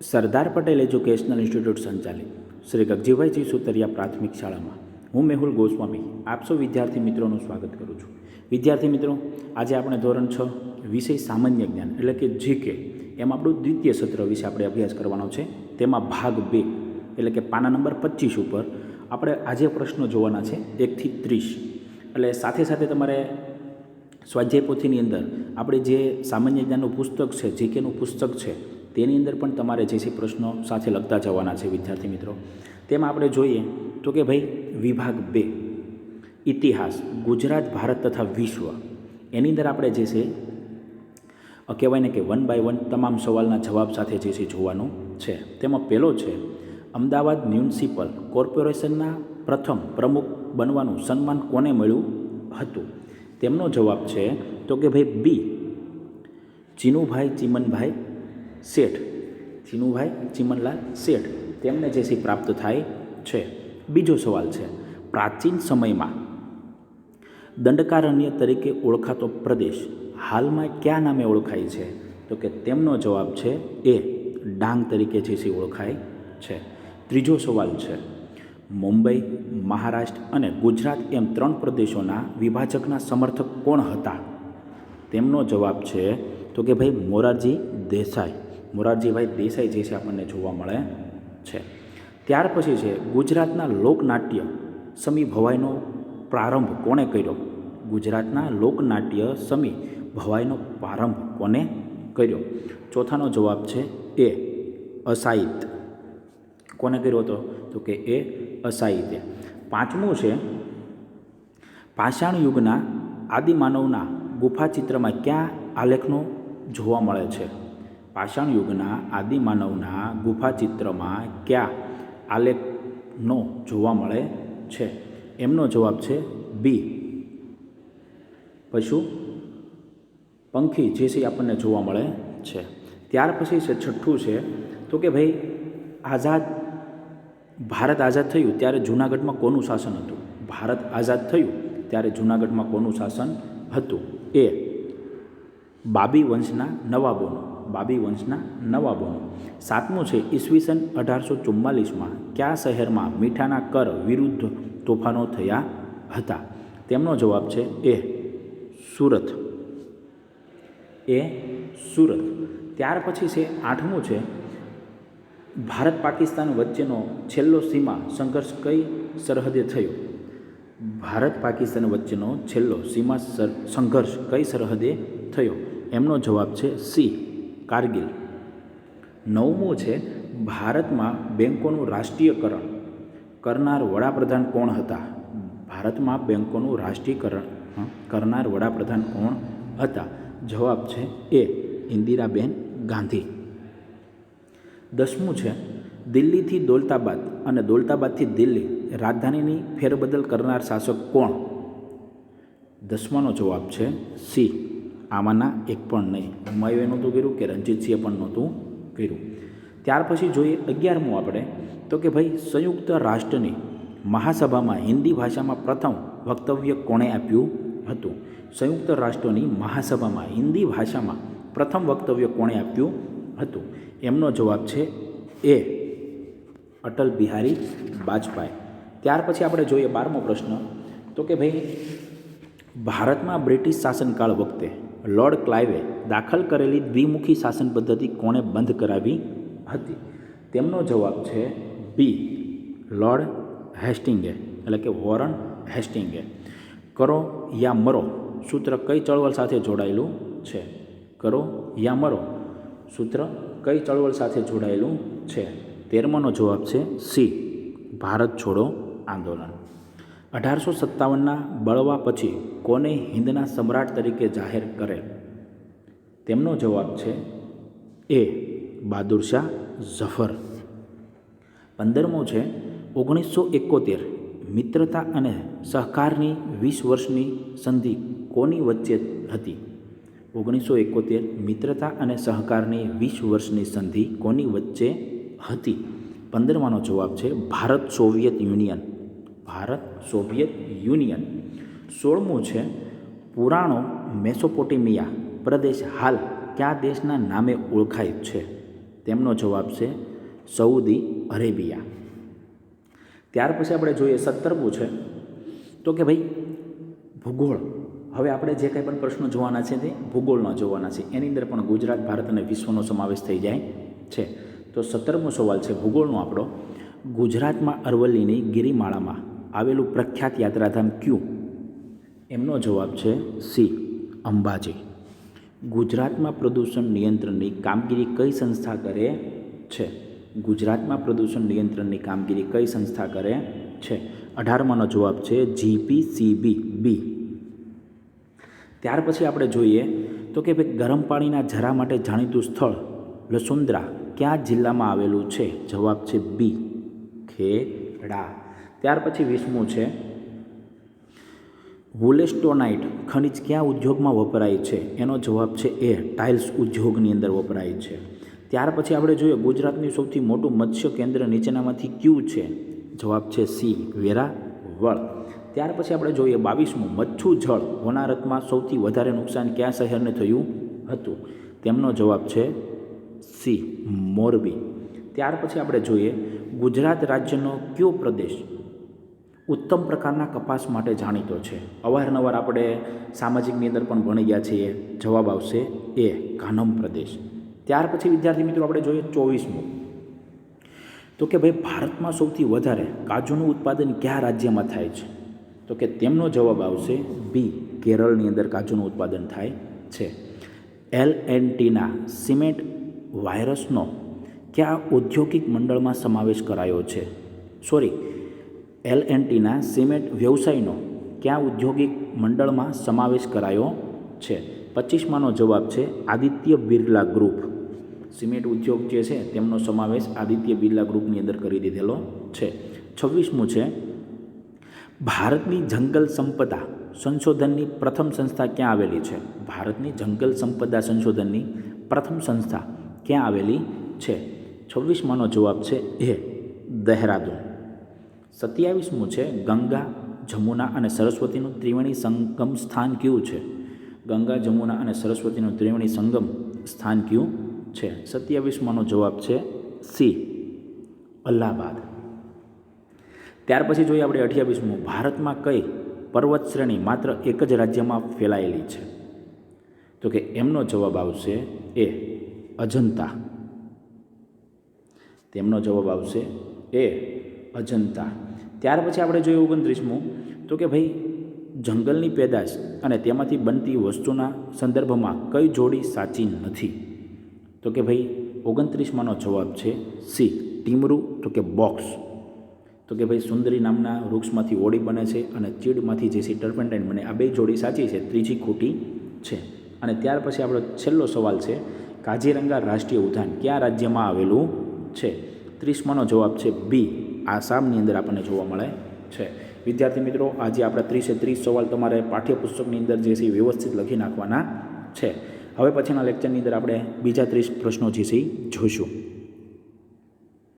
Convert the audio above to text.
Sardar Patel educational institute સંચાલિત. શ્રી ગગજીભાઈજી સુતરિયા પ્રાથમિક શાળામાં. હું મેહુલ ગોસ્વામી. આપસો વિદ્યાર્થી મિત્રોનું સ્વાગત કરું છું. વિદ્યાર્થી મિત્રો, આજે આપણે ધોરણ છ, વિષય સામાન્ય જ્ઞાન, એટલે કે જીકે એમ આપણું દ્વિતીય સત્ર વિશે આપણે અભ્યાસ કરવાનો છે. તેમાં ભાગ બે, એટલે કે પાના નંબર પચીસ ઉપર આપણે આજે પ્રશ્નો જોવાના છે એકથી ત્રીસ. એટલે સાથે સાથે તમારે સ્વાધ્યાય પોથીની અંદર આપણે જે સામાન્ય જ્ઞાનનું પુસ્તક છે જીકેનું પુસ્તક છે તેની અંદર પણ તમારે જે છે પ્રશ્નો સાથે લખતા જવાના છે વિદ્યાર્થી મિત્રો, તેમાં આપણે જોઈએ તો કે ભાઈ વિભાગ બે, ઇતિહાસ, ગુજરાત, ભારત તથા વિશ્વ, એની અંદર આપણે જે છે કહેવાય ને કે વન બાય વન તમામ સવાલના જવાબ સાથે જે છે જોવાનું છે. તેમાં પહેલો છે, અમદાવાદ મ્યુનિસિપલ કોર્પોરેશનના પ્રથમ પ્રમુખ બનવાનું સન્માન કોને મળ્યું હતું? તેમનો જવાબ છે તો કે ભાઈ બી ચીનુભાઈ ચીમનભાઈ શેઠ. ચીનુભાઈ ચીમનલાલ શેઠ. તેમને જે સી પ્રાપ્ત થાય છે. બીજો સવાલ છે. પ્રાચીન સમયમાં દંડકારણ્ય તરીકે ઓળખાતો પ્રદેશ હાલમાં કયા નામે ઓળખાય છે? તો કે તેમનો જવાબ છે એ ડાંગ તરીકે જે સી ઓળખાય છે. ત્રીજો સવાલ છે. મુંબઈ, મહારાષ્ટ્ર અને ગુજરાત એમ ત્રણ પ્રદેશોના વિભાજકના સમર્થક કોણ હતા? તેમનો જવાબ છે તો કે ભાઈ મોરારજી દેસાઈ. મોરારજીભાઈ દેસાઈ જે છે આપણને જોવા મળે છે. ત્યાર પછી છે ગુજરાતના લોકનાટ્ય સમી ભવાઈનો પ્રારંભ કોણે કર્યો? ગુજરાતના લોકનાટ્ય સમી ભવાઈનો પ્રારંભ કોને કર્યો? ચોથાનો જવાબ છે એ અસાહિત કોને કર્યો હતો? તો કે એ અસાહિત્ય. પાંચમું છે પાષાણ યુગના આદિમાનવના ગુફાચિત્રમાં ક્યાં આલેખનો જોવા મળે છે? પાષાણ યુગના આદિમાનવના ગુફાચિત્રમાં ક્યાં આલેખનો જોવા મળે છે? એમનો જવાબ છે બી. પશુ પંખી જે છે આપણને જોવા મળે છે. ત્યાર પછી છે છઠ્ઠું છે, તો કે ભાઈ આઝાદ, ભારત આઝાદ થયું ત્યારે જૂનાગઢમાં કોનું શાસન હતું? ભારત આઝાદ થયું ત્યારે જૂનાગઢમાં કોનું શાસન હતું? એ. બાબી વંશના નવાબોનું. બાબી વંશના નવાબોનું સાતમું છે ઈસવીસન અઢારસો ચુમ્માલીસમાં કયા શહેરમાં મીઠાના કર વિરુદ્ધ તોફાનો થયા હતા? તેમનો જવાબ છે એ સુરત. એ સુરત. ત્યાર પછી છે આઠમું છે ભારત પાકિસ્તાન વચ્ચેનો છેલ્લો સીમા સંઘર્ષ કઈ સરહદે થયો? ભારત પાકિસ્તાન વચ્ચેનો છેલ્લો સીમા સંઘર્ષ કઈ સરહદે થયો? એમનો જવાબ છે સી. કારગિલ. નવમું છે, ભારતમાં બેંકોનું રાષ્ટ્રીયકરણ. કરનાર વડાપ્રધાન કોણ હતા? ભારતમાં બેંકોનું રાષ્ટ્રીયકરણ કરનાર વડાપ્રધાન કોણ હતા? જવાબ છે એ, ઇન્દિરાબેન ગાંધી. દસમું છે, દિલ્હીથી દોલતાબાદ અને દોલતાબાદથી દિલ્હી રાજધાનીની ફેરબદલ કરનાર શાસક કોણ? દસમાનો જવાબ છે સી આમાંના એક પણ નહીં. હુમાયુએ નહોતું કર્યું કે રણજીતસિંહે પણ નહોતું કર્યું. ત્યાર પછી જોઈએ અગિયારમું આપણે, તો કે ભાઈ, સંયુક્ત રાષ્ટ્રની મહાસભામાં હિન્દી ભાષામાં પ્રથમ વક્તવ્ય કોણે આપ્યું હતું? સંયુક્ત રાષ્ટ્રોની મહાસભામાં હિન્દી ભાષામાં પ્રથમ વક્તવ્ય કોણે આપ્યું હતું? એમનો જવાબ છે એ અટલ બિહારી વાજપેયી ત્યાર પછી આપણે જોઈએ બારમો પ્રશ્ન, તો કે ભાઈ ભારતમાં બ્રિટિશ શાસનકાળ વખતે લોર્ડ ક્લાઇવે દાખલ કરેલી દ્વિમુખી શાસન પદ્ધતિ કોણે બંધ કરાવી હતી? તેમનો જવાબ છે બી, લોર્ડ હેસ્ટિંગે, એટલે કે વોરન હેસ્ટિંગે. કરો યા મરો, સૂત્ર કઈ ચળવળ સાથે જોડાયેલું છે? કરો યા મરો, સૂત્ર કઈ ચળવળ સાથે જોડાયેલું છે? તેરમાનો જવાબ છે સી, ભારત છોડો આંદોલન. અઢારસો સત્તાવનના બળવા પછી કોને હિન્દના સમ્રાટ તરીકે જાહેર કરેલ? તેમનો જવાબ છે એ બહાદુર શાહ ઝફર. પંદરમો છે ઓગણીસો એકોતેર. મિત્રતા અને સહકારની વીસ વર્ષની સંધિ કોની વચ્ચે હતી? ઓગણીસો એકોતેર. મિત્રતા અને સહકારની વીસ વર્ષની સંધિ કોની વચ્ચે હતી? પંદરમાનો જવાબ છે Bharat Soviet Union. Bharat Soviet Union. સોળમું છે પુરાણો મેસોપોટેમિયા પ્રદેશ હાલ કયા દેશના નામે ઓળખાય છે? તેમનો જવાબ છે સઉદી અરેબિયા. ત્યાર પછી આપણે જોઈએ સત્તરમું છે. તો કે ભાઈ, ભૂગોળ. હવે આપણે જે કંઈ પણ પ્રશ્નો જોવાના છે તે ભૂગોળના જોવાના છે. એની અંદર પણ ગુજરાત, ભારત અને વિશ્વનો સમાવેશ થઈ જાય છે. તો સત્તરમો સવાલ છે ભૂગોળનો આપણો. ગુજરાતમાં અરવલ્લીની ગિરિમાળામાં આવેલું પ્રખ્યાત યાત્રાધામ ક્યું? એમનો જવાબ છે સી, અંબાજી. ગુજરાતમાં પ્રદૂષણ નિયંત્રણની કામગીરી કઈ સંસ્થા કરે છે? ગુજરાતમાં પ્રદૂષણ નિયંત્રણની કામગીરી કઈ સંસ્થા કરે છે? અઢારમાનો જવાબ છે જીપીસીબી, બી. ત્યાર પછી આપણે જોઈએ તો કે ભાઈ ગરમ પાણીના ઝરા માટે જાણીતું સ્થળ લસુંદ્રા કયા જિલ્લામાં આવેલું છે? જવાબ છે બી, ખેડા. ત્યાર પછી વીસમું છે. વુલેસ્ટોનાઇટ ખનિજ કયા ઉદ્યોગમાં વપરાય છે? એનો જવાબ છે એ, ટાઇલ્સ ઉદ્યોગની અંદર વપરાય છે. ત્યાર પછી આપણે જોઈએ ગુજરાતનું સૌથી મોટું મત્સ્ય કેન્દ્ર નીચેનામાંથી ક્યું છે? જવાબ છે સી, વેરાવળ. ત્યાર પછી આપણે જોઈએ બાવીસમું, મચ્છુ જળ હોનારતમાં સૌથી વધારે નુકસાન કયા શહેરને થયું હતું? તેમનો જવાબ છે સી, મોરબી. ત્યાર પછી આપણે જોઈએ ગુજરાત રાજ્યનો કયો પ્રદેશ ઉત્તમ પ્રકારના કપાસ માટે જાણીતો છે. અવારનવાર આપણે સામાજિકની અંદર પણ ભણી ગયા છીએ. જવાબ આવશે એ કાનમ પ્રદેશ. ત્યાર પછી વિદ્યાર્થી મિત્રો આપણે જોઈએ ચોવીસમું. તો કે ભાઈ ભારતમાં સૌથી વધારે કાજુનું ઉત્પાદન કયા રાજ્યમાં થાય છે? તો કે તેમનો જવાબ આવશે બી, કેરળની અંદર કાજુનું ઉત્પાદન થાય છે. એલ એન ટીના સિમેન્ટ વાયરસનો કયા ઔદ્યોગિક મંડળમાં સમાવેશ કરાયો છે? સોરી એલ એન્ડ ટીના સિમેન્ટ વ્યવસાયનો કયા ઔદ્યોગિક મંડળમાં સમાવેશ કરાયો છે? પચીસમાંનો જવાબ છે આદિત્ય બિરલા ગ્રુપ. સિમેન્ટ ઉદ્યોગ જે છે તેમનો સમાવેશ આદિત્ય બિરલા ગ્રુપની અંદર કરી દીધેલો છે. છવ્વીસમું છે ભારતની જંગલ સંપદા સંશોધનની પ્રથમ સંસ્થા ક્યાં આવેલી છે? ભારતની જંગલ સંપદા સંશોધનની પ્રથમ સંસ્થા ક્યાં આવેલી છે? છવ્વીસમાંનો જવાબ છે એ દહેરાદૂન. સત્યાવીસમું છે ગંગા, જમુના અને સરસ્વતીનું ત્રિવેણી સંગમ સ્થાન કયું છે? ગંગા, જમુના અને સરસ્વતીનું ત્રિવેણી સંગમ સ્થાન કયું છે? સત્યાવીસમાંનો જવાબ છે સી, અલ્હાબાદ. ત્યાર પછી જોઈએ આપણે અઠ્યાવીસમું. ભારતમાં કઈ પર્વત શ્રેણી માત્ર એક જ રાજ્યમાં ફેલાયેલી છે? તો કે એમનો જવાબ આવશે એ, અજંતા. તેમનો જવાબ આવશે એ અજંતા. ત્યાર પછી આપણે જોયું ઓગણત્રીસમું, તો કે ભાઈ, જંગલની પેદાશ અને તેમાંથી બનતી વસ્તુના સંદર્ભમાં કઈ જોડી સાચી નથી? તો કે ભાઈ, ઓગણત્રીસમાંનો જવાબ છે સી, ટીમરું, તો કે બોક્સ. તો કે ભાઈ, સુંદરી નામના વૃક્ષમાંથી ઓળી બને છે અને ચીડમાંથી જે સી ટર્પેન્ટાઇન બને, આ બે જોડી સાચી છે, ત્રીજી ખોટી છે. અને ત્યાર પછી આપણો છેલ્લો સવાલ છે કાજીરંગા રાષ્ટ્રીય ઉદ્યાન કયા રાજ્યમાં આવેલું છે? ત્રીસમાંનો જવાબ છે બી આસામની અંદર આપણને જોવા મળે છે. વિદ્યાર્થી મિત્રો, આજે આપણા ત્રીસે ત્રીસ સવાલ તમારે પાઠ્યપુસ્તકની અંદર જે છે વ્યવસ્થિત લખી નાખવાના છે. હવે પછીના લેક્ચરની અંદર આપણે બીજા ત્રીસ પ્રશ્નો જે છે જોઈશું.